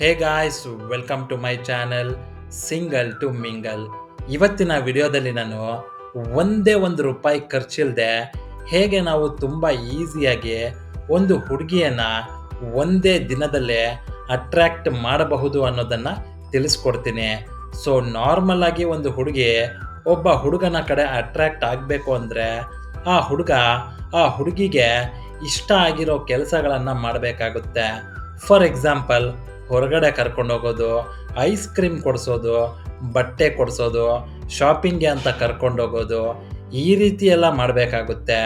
Hey guys welcome to my channel single to mingle ಇವತ್ತಿನ ವಿಡಿಯೋದಲ್ಲಿ ನಾನು ಒಂದೇ ಒಂದು ರೂಪಾಯಿ ಖರ್ಚಿಲ್ಲದೆ ಹೇಗೆ ನಾವು ತುಂಬ ಈಸಿಯಾಗಿ ಒಂದು ಹುಡುಗಿಯನ್ನು ಒಂದೇ ದಿನದಲ್ಲೇ ಅಟ್ರ್ಯಾಕ್ಟ್ ಮಾಡಬಹುದು ಅನ್ನೋದನ್ನು ತಿಳಿಸ್ಕೊಡ್ತೀನಿ. ಸೊ ನಾರ್ಮಲ್ ಆಗಿ ಒಂದು ಹುಡುಗಿ ಒಬ್ಬ ಹುಡುಗನ ಕಡೆ ಅಟ್ರ್ಯಾಕ್ಟ್ ಆಗಬೇಕು ಅಂದರೆ ಆ ಹುಡುಗ ಆ ಹುಡುಗಿಗೆ ಇಷ್ಟ ಆಗಿರೋ ಕೆಲಸಗಳನ್ನು ಮಾಡಬೇಕಾಗುತ್ತೆ. ಫಾರ್ ಎಕ್ಸಾಂಪಲ್ ಹೊರಗಡೆ ಕರ್ಕೊಂಡು ಹೋಗೋದು ಐಸ್ ಕ್ರೀಮ್ ಕೊಡಿಸೋದು, ಬಟ್ಟೆ ಕೊಡಿಸೋದು ಶಾಪಿಂಗ್ಗೆ ಅಂತ ಕರ್ಕೊಂಡು ಹೋಗೋದು, ಈ ರೀತಿ ಎಲ್ಲ ಮಾಡಬೇಕಾಗುತ್ತೆ.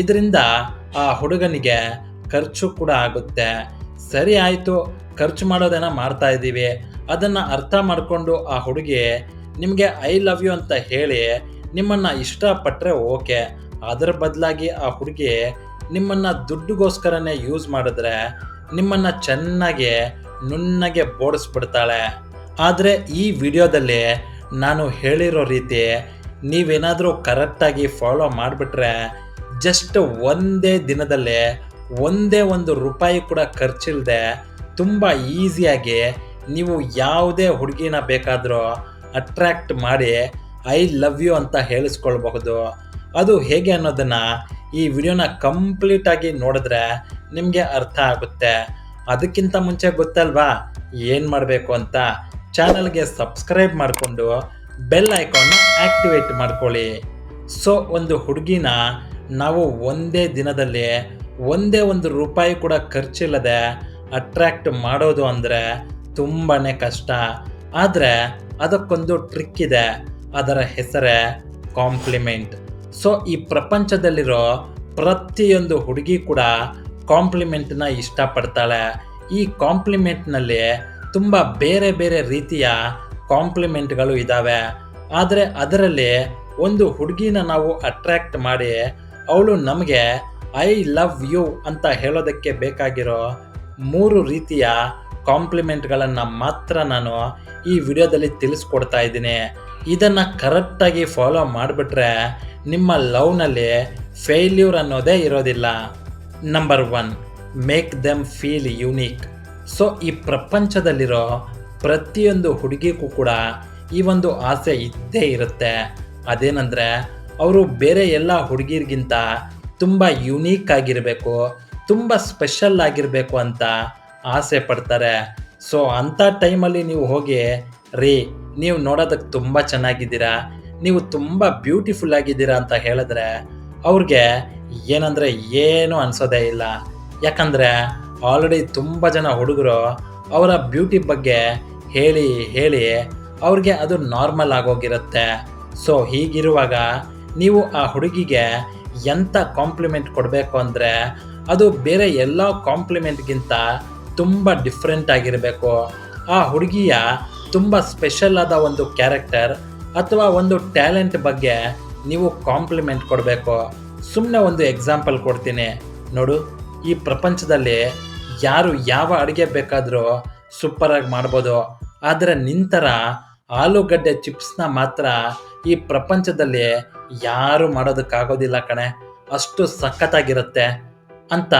ಇದರಿಂದ ಆ ಹುಡುಗನಿಗೆ ಖರ್ಚು ಕೂಡ ಆಗುತ್ತೆ. ಸರಿ ಆಯಿತು, ಖರ್ಚು ಮಾಡೋದೇನ ಮಾಡ್ತಾ ಇದ್ದೀವಿ. ಅದನ್ನು ಅರ್ಥ ಮಾಡಿಕೊಂಡು ಆ ಹುಡುಗಿ ನಿಮಗೆ ಐ ಲವ್ ಯು ಅಂತ ಹೇಳಿ ನಿಮ್ಮನ್ನು ಇಷ್ಟಪಟ್ಟರೆ ಓಕೆ. ಅದರ ಬದಲಾಗಿ ಆ ಹುಡುಗಿ ನಿಮ್ಮನ್ನು ದುಡ್ಡುಗೋಸ್ಕರನೇ ಯೂಸ್ ಮಾಡಿದ್ರೆ ನಿಮ್ಮನ್ನು ಚೆನ್ನಾಗಿ ನುಣ್ಣಗೆ ಬೋಡಿಸ್ಬಿಡ್ತಾಳೆ ಆದರೆ ಈ ವಿಡಿಯೋದಲ್ಲಿ ನಾನು ಹೇಳಿರೋ ರೀತಿ ನೀವೇನಾದರೂ ಕರೆಕ್ಟಾಗಿ ಫಾಲೋ ಮಾಡಿಬಿಟ್ರೆ ಜಸ್ಟ್ ಒಂದೇ ದಿನದಲ್ಲಿ ಒಂದೇ ಒಂದು ರೂಪಾಯಿ ಕೂಡ ಖರ್ಚಿಲ್ಲದೆ ತುಂಬ ಈಸಿಯಾಗಿ ನೀವು ಯಾವುದೇ ಹುಡುಗಿನ ಬೇಕಾದರೂ ಅಟ್ರ್ಯಾಕ್ಟ್ ಮಾಡಿ ಐ ಲವ್ ಯು ಅಂತ ಹೇಳಿಸ್ಕೊಳ್ಬಹುದು. ಅದು ಹೇಗೆ ಅನ್ನೋದನ್ನು ಈ ವಿಡಿಯೋನ ಕಂಪ್ಲೀಟಾಗಿ ನೋಡಿದ್ರೆ ನಿಮಗೆ ಅರ್ಥ ಆಗುತ್ತೆ. ಅದಕ್ಕಿಂತ ಮುಂಚೆ ಗೊತ್ತಲ್ವಾ? ಏನು ಮಾಡಬೇಕು ಅಂತ? ಚಾನಲ್ಗೆ ಸಬ್ಸ್ಕ್ರೈಬ್ ಮಾಡಿಕೊಂಡು ಬೆಲ್ ಐಕಾನ್ ಆಕ್ಟಿವೇಟ್ ಮಾಡ್ಕೊಳ್ಳಿ. ಸೊ, ಒಂದು ಹುಡುಗಿನ ನಾವು ಒಂದೇ ದಿನದಲ್ಲಿ ಒಂದೇ ಒಂದು ರೂಪಾಯಿ ಕೂಡ ಖರ್ಚಿಲ್ಲದೆ ಅಟ್ರ್ಯಾಕ್ಟ್ ಮಾಡೋದು ಅಂದರೆ ತುಂಬಾ ಕಷ್ಟ. ಆದರೆ ಅದಕ್ಕೊಂದು ಟ್ರಿಕ್ ಇದೆ. ಅದರ ಹೆಸರೇ ಕಾಂಪ್ಲಿಮೆಂಟ್. ಸೊ, ಈ ಪ್ರಪಂಚದಲ್ಲಿರೋ ಪ್ರತಿಯೊಂದು ಹುಡುಗಿ ಕೂಡ ಕಾಂಪ್ಲಿಮೆಂಟ್ನ ಇಷ್ಟಪಡ್ತಾಳೆ. ಈ ಕಾಂಪ್ಲಿಮೆಂಟ್ನಲ್ಲಿ ತುಂಬ ಬೇರೆ ಬೇರೆ ರೀತಿಯ ಕಾಂಪ್ಲಿಮೆಂಟ್ಗಳು ಇದ್ದಾವೆ ಆದರೆ ಅದರಲ್ಲಿ ಒಂದು ಹುಡುಗಿನ ನಾವು ಅಟ್ರ್ಯಾಕ್ಟ್ ಮಾಡಿ, ಅವಳು ನಮಗೆ ಐ ಲವ್ ಯು ಅಂತ ಹೇಳೋದಕ್ಕೆ ಬೇಕಾಗಿರೋ ಮೂರು ರೀತಿಯ ಕಾಂಪ್ಲಿಮೆಂಟ್ಗಳನ್ನು ಮಾತ್ರ ನಾನು ಈ ವಿಡಿಯೋದಲ್ಲಿ ತಿಳಿಸ್ಕೊಡ್ತಾ ಇದ್ದೀನಿ. ಇದನ್ನು ಕರೆಕ್ಟಾಗಿ ಫಾಲೋ ಮಾಡಿಬಿಟ್ರೆ ನಿಮ್ಮ ಲವ್ನಲ್ಲಿ ಫೇಲ್ಯೂರ್ ಅನ್ನೋದೇ ಇರೋದಿಲ್ಲ. Number one make them feel unique so ಈ ಪ್ರಪಂಚದಲ್ಲಿರೋ ಪ್ರತಿಯೊಂದು ಹುಡುಗಿಗೂ ಕೂಡ ಈ ಒಂದು ಆಸೆ ಇದ್ದೇ ಇರುತ್ತೆ. ಅದೇನೆಂದರೆ, ಅವರು ಬೇರೆ ಎಲ್ಲ ಹುಡುಗಿರಿಗಿಂತ ತುಂಬ ಯುನೀಕ್ ಆಗಿರಬೇಕು, ತುಂಬ ಸ್ಪೆಷಲ್ ಆಗಿರಬೇಕು ಅಂತ ಆಸೆ ಪಡ್ತಾರೆ. ಸೊ ಅಂಥ ಟೈಮಲ್ಲಿ ನೀವು ಹೋಗಿ, ರೀ, ನೀವು ನೋಡೋದಕ್ಕೆ ತುಂಬ ಚೆನ್ನಾಗಿದ್ದೀರಾ, ನೀವು ತುಂಬ ಬ್ಯೂಟಿಫುಲ್ ಆಗಿದ್ದೀರಾ ಅಂತ ಹೇಳಿದ್ರೆ, ಅವ್ರಿಗೆ ಏನಂದರೆ ಏನು ಅನಿಸೋದೇ ಇಲ್ಲ. ಯಾಕಂದರೆ ಆಲ್ರೆಡಿ ತುಂಬ ಜನ ಹುಡುಗರು ಅವರ ಬ್ಯೂಟಿ ಬಗ್ಗೆ ಹೇಳಿ ಹೇಳಿ ಅವ್ರಿಗೆ ಅದು ನಾರ್ಮಲ್ ಆಗೋಗಿರುತ್ತೆ. ಸೊ ಹೀಗಿರುವಾಗ ನೀವು ಆ ಹುಡುಗಿಗೆ ಎಂಥ ಕಾಂಪ್ಲಿಮೆಂಟ್ ಕೊಡಬೇಕು ಅಂದರೆ ಅದು ಬೇರೆ ಎಲ್ಲ ಕಾಂಪ್ಲಿಮೆಂಟ್ಗಿಂತ ತುಂಬ ಡಿಫ್ರೆಂಟ್ ಆಗಿರಬೇಕು. ಆ ಹುಡುಗಿಯ ತುಂಬ ಸ್ಪೆಷಲ್ ಆದ ಒಂದು ಕ್ಯಾರೆಕ್ಟರ್ ಅಥವಾ ಒಂದು ಟ್ಯಾಲೆಂಟ್ ಬಗ್ಗೆ ನೀವು ಕಾಂಪ್ಲಿಮೆಂಟ್ ಕೊಡಬೇಕು. ಸುಮ್ಮನೆ ಒಂದು ಎಕ್ಸಾಂಪಲ್ ಕೊಡ್ತೀನಿ. ನೋಡು, ಈ ಪ್ರಪಂಚದಲ್ಲಿ ಯಾರು ಯಾವ ಅಡುಗೆ ಬೇಕಾದರೂ ಸೂಪರಾಗಿ ಮಾಡ್ಬೋದು. ಆದರೆ ನಿಂತರ ಆಲೂಗಡ್ಡೆ ಚಿಪ್ಸ್ನ ಮಾತ್ರ ಈ ಪ್ರಪಂಚದಲ್ಲಿ ಯಾರು ಮಾಡೋದಕ್ಕಾಗೋದಿಲ್ಲ ಕಣೆ. ಅಷ್ಟು ಸಖತ್ತಾಗಿರುತ್ತೆ. ಅಂತ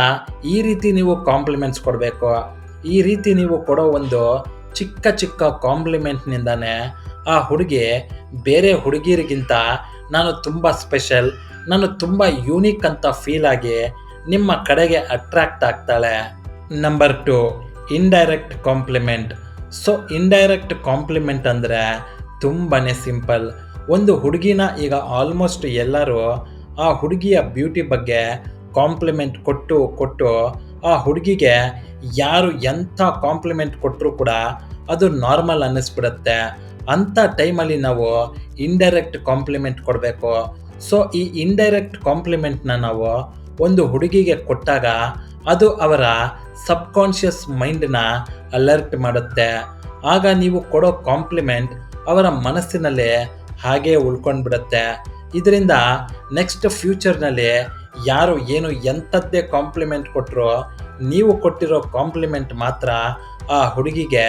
ಈ ರೀತಿ ನೀವು ಕಾಂಪ್ಲಿಮೆಂಟ್ಸ್ ಕೊಡಬೇಕು. ಈ ರೀತಿ ನೀವು ಕೊಡೋ ಒಂದು ಚಿಕ್ಕ ಚಿಕ್ಕ ಕಾಂಪ್ಲಿಮೆಂಟ್ನಿಂದಾನೇ ಆ ಹುಡುಗಿ ಬೇರೆ ಹುಡುಗಿರಿಗಿಂತ ನಾನು ತುಂಬ ಸ್ಪೆಷಲ್ ನಾನು ತುಂಬ ಯೂನಿಕ್ ಅಂತ ಫೀಲ್ ಆಗಿ ನಿಮ್ಮ ಕಡೆಗೆ ಅಟ್ರಾಕ್ಟ್ ಆಗ್ತಾಳೆ. Number two indirect compliment so indirect compliment ಅಂದರೆ ತುಂಬಾ ಸಿಂಪಲ್ ಒಂದು ಹುಡುಗಿನ ಈಗ ಆಲ್ಮೋಸ್ಟ್ ಎಲ್ಲರೂ ಆ ಹುಡುಗಿಯ ಬ್ಯೂಟಿ ಬಗ್ಗೆ ಕಾಂಪ್ಲಿಮೆಂಟ್ ಕೊಟ್ಟು ಕೊಟ್ಟು ಆ ಹುಡುಗಿಗೆ ಯಾರು ಎಂಥ ಕಾಂಪ್ಲಿಮೆಂಟ್ ಕೊಟ್ಟರು ಕೂಡ ಅದು ನಾರ್ಮಲ್ ಅನ್ನಿಸ್ಬಿಡುತ್ತೆ. ಅಂಥ ಟೈಮಲ್ಲಿ ನಾವು ಇಂಡೈರೆಕ್ಟ್ ಕಾಂಪ್ಲಿಮೆಂಟ್ ಕೊಡಬೇಕು. ಸೊ ಈ ಇಂಡೈರೆಕ್ಟ್ ಕಾಂಪ್ಲಿಮೆಂಟ್ನ ನಾವು ಒಂದು ಹುಡುಗಿಗೆ ಕೊಟ್ಟಾಗ ಅದು ಅವರ ಸಬ್ಕಾನ್ಷಿಯಸ್ ಮೈಂಡ್ನ ಅಲರ್ಟ್ ಮಾಡುತ್ತೆ. ಆಗ ನೀವು ಕೊಡೋ ಕಾಂಪ್ಲಿಮೆಂಟ್ ಅವರ ಮನಸ್ಸಿನಲ್ಲಿ ಹಾಗೇ ಉಳ್ಕೊಂಡು ಬಿಡುತ್ತೆ ಇದರಿಂದ ನೆಕ್ಸ್ಟ್ ಫ್ಯೂಚರ್ನಲ್ಲಿ ಯಾರು ಏನು ಎಂಥದ್ದೇ ಕಾಂಪ್ಲಿಮೆಂಟ್ ಕೊಟ್ಟರು ನೀವು ಕೊಟ್ಟಿರೋ ಕಾಂಪ್ಲಿಮೆಂಟ್ ಮಾತ್ರ ಆ ಹುಡುಗಿಗೆ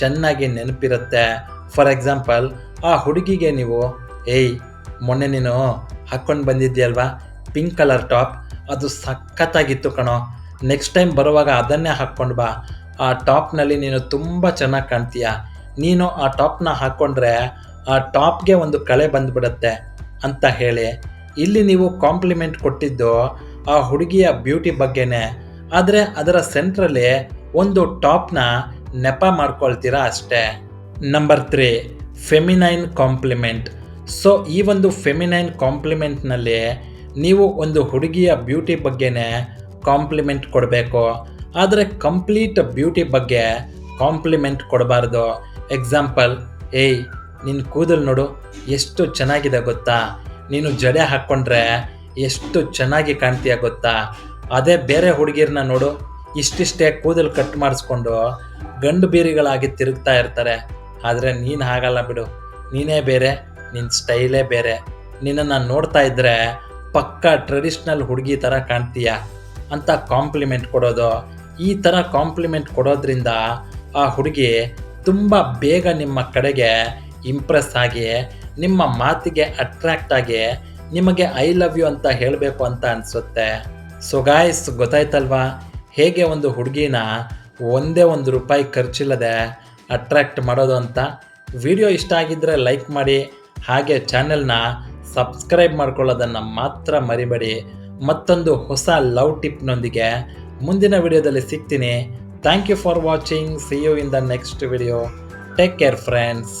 ಚೆನ್ನಾಗಿ ನೆನಪಿರುತ್ತೆ. ಫಾರ್ ಎಕ್ಸಾಂಪಲ್ ಆ ಹುಡುಗಿಗೆ ನೀವು, ಏಯ್, ಮೊನ್ನೆ ನೀನು ಹಾಕ್ಕೊಂಡು ಬಂದಿದ್ದೀಯಲ್ವಾ? ಪಿಂಕ್ ಕಲರ್ ಟಾಪ್ ಅದು ಸಖತ್ತಾಗಿತ್ತು ಕಣೋ. ನೆಕ್ಸ್ಟ್ ಟೈಮ್ ಬರುವಾಗ ಅದನ್ನೇ ಹಾಕ್ಕೊಂಡು ಬಾ. ಆ ಟಾಪ್ನಲ್ಲಿ ನೀನು ತುಂಬ ಚೆನ್ನಾಗಿ ಕಾಣ್ತೀಯ? ನೀನು ಆ ಟಾಪ್ನ ಹಾಕ್ಕೊಂಡ್ರೆ ಆ ಟಾಪ್ಗೆ ಒಂದು ಕಳೆ ಬಂದುಬಿಡುತ್ತೆ, ಅಂತ ಹೇಳಿ. ಇಲ್ಲಿ ನೀವು ಕಾಂಪ್ಲಿಮೆಂಟ್ ಕೊಟ್ಟಿದ್ದು ಆ ಹುಡುಗಿಯ ಬ್ಯೂಟಿ ಬಗ್ಗೆನೇ. ಆದರೆ ಅದರ ಸೆಂಟ್ರಲ್ಲಿ ಒಂದು ಟಾಪ್ನ ನೆಪ ಮಾಡ್ಕೊಳ್ತೀರಾ ಅಷ್ಟೇ? Number three feminine compliment so ಈ ಒಂದು ಫೆಮಿನೈನ್ ಕಾಂಪ್ಲಿಮೆಂಟ್ನಲ್ಲಿ ನೀವು ಒಂದು ಹುಡುಗಿಯ ಬ್ಯೂಟಿ ಬಗ್ಗೆನೇ ಕಾಂಪ್ಲಿಮೆಂಟ್ ಕೊಡಬೇಕು. ಆದರೆ ಕಂಪ್ಲೀಟ್ ಬ್ಯೂಟಿ ಬಗ್ಗೆ ಕಾಂಪ್ಲಿಮೆಂಟ್ ಕೊಡಬಾರ್ದು. ಎಕ್ಸಾಂಪಲ್ ಏಯ್ ನಿನ್ನ ಕೂದಲು ನೋಡು, ಎಷ್ಟು ಚೆನ್ನಾಗಿದೆ ಗೊತ್ತಾ? ನೀನು ಜಡೆ ಹಾಕ್ಕೊಂಡ್ರೆ ಎಷ್ಟು ಚೆನ್ನಾಗಿ ಕಾಣ್ತೀಯ ಗೊತ್ತಾ? ಅದೇ ಬೇರೆ ಹುಡುಗಿರನ್ನ ನೋಡು ಇಷ್ಟಿಷ್ಟೇ ಕೂದಲು ಕಟ್ ಮಾಡಿಸ್ಕೊಂಡು ಗಂಡು ಬೀರಿಗಳಾಗಿ ತಿರುಗ್ತಾ ಇರ್ತಾರೆ. ಆದರೆ ನೀನು ಹಾಗಲ್ಲ ಬಿಡು. ನೀನೇ ಬೇರೆ ನಿನ್ನ ಸ್ಟೈಲೇ ಬೇರೆ. ನಿನ್ನನ್ನು ನೋಡ್ತಾ ಇದ್ದರೆ ಪಕ್ಕ ಟ್ರೆಡಿಷ್ನಲ್ ಹುಡುಗಿ ಥರ ಕಾಣ್ತೀಯ ಅಂತ ಕಾಂಪ್ಲಿಮೆಂಟ್ ಕೊಡೋದು. ಈ ಥರ ಕಾಂಪ್ಲಿಮೆಂಟ್ ಕೊಡೋದ್ರಿಂದ ಆ ಹುಡುಗಿ ತುಂಬ ಬೇಗ ನಿಮ್ಮ ಕಡೆಗೆ ಇಂಪ್ರೆಸ್ ಆಗಿ, ನಿಮ್ಮ ಮಾತಿಗೆ ಅಟ್ರ್ಯಾಕ್ಟ್ ಆಗಿ ನಿಮಗೆ ಐ ಲವ್ ಯು ಅಂತ ಹೇಳಬೇಕು ಅಂತ ಅನಿಸುತ್ತೆ. ಸೊ ಗಾಯ್ಸ್ ಗೊತ್ತಾಯ್ತಲ್ವಾ? ಹೇಗೆ ಒಂದು ಹುಡುಗಿನ ಒಂದೇ ಒಂದು ರೂಪಾಯಿ ಖರ್ಚಿಲ್ಲದೆ ಅಟ್ರಾಕ್ಟ್ ಮಾಡೋದು ಅಂತ ವಿಡಿಯೋ ಇಷ್ಟ ಆಗಿದ್ದರೆ ಲೈಕ್ ಮಾಡಿ, ಹಾಗೆ ಚಾನೆಲ್ನ ಸಬ್ಸ್ಕ್ರೈಬ್ ಮಾಡ್ಕೊಳ್ಳೋದನ್ನು ಮಾತ್ರ ಮರಿಬೇಡಿ. ಮತ್ತೊಂದು ಹೊಸ ಲವ್ ಟಿಪ್ನೊಂದಿಗೆ ಮುಂದಿನ ವಿಡಿಯೋದಲ್ಲಿ ಸಿಗ್ತೀನಿ. Thank you for watching see you in the next video take care friends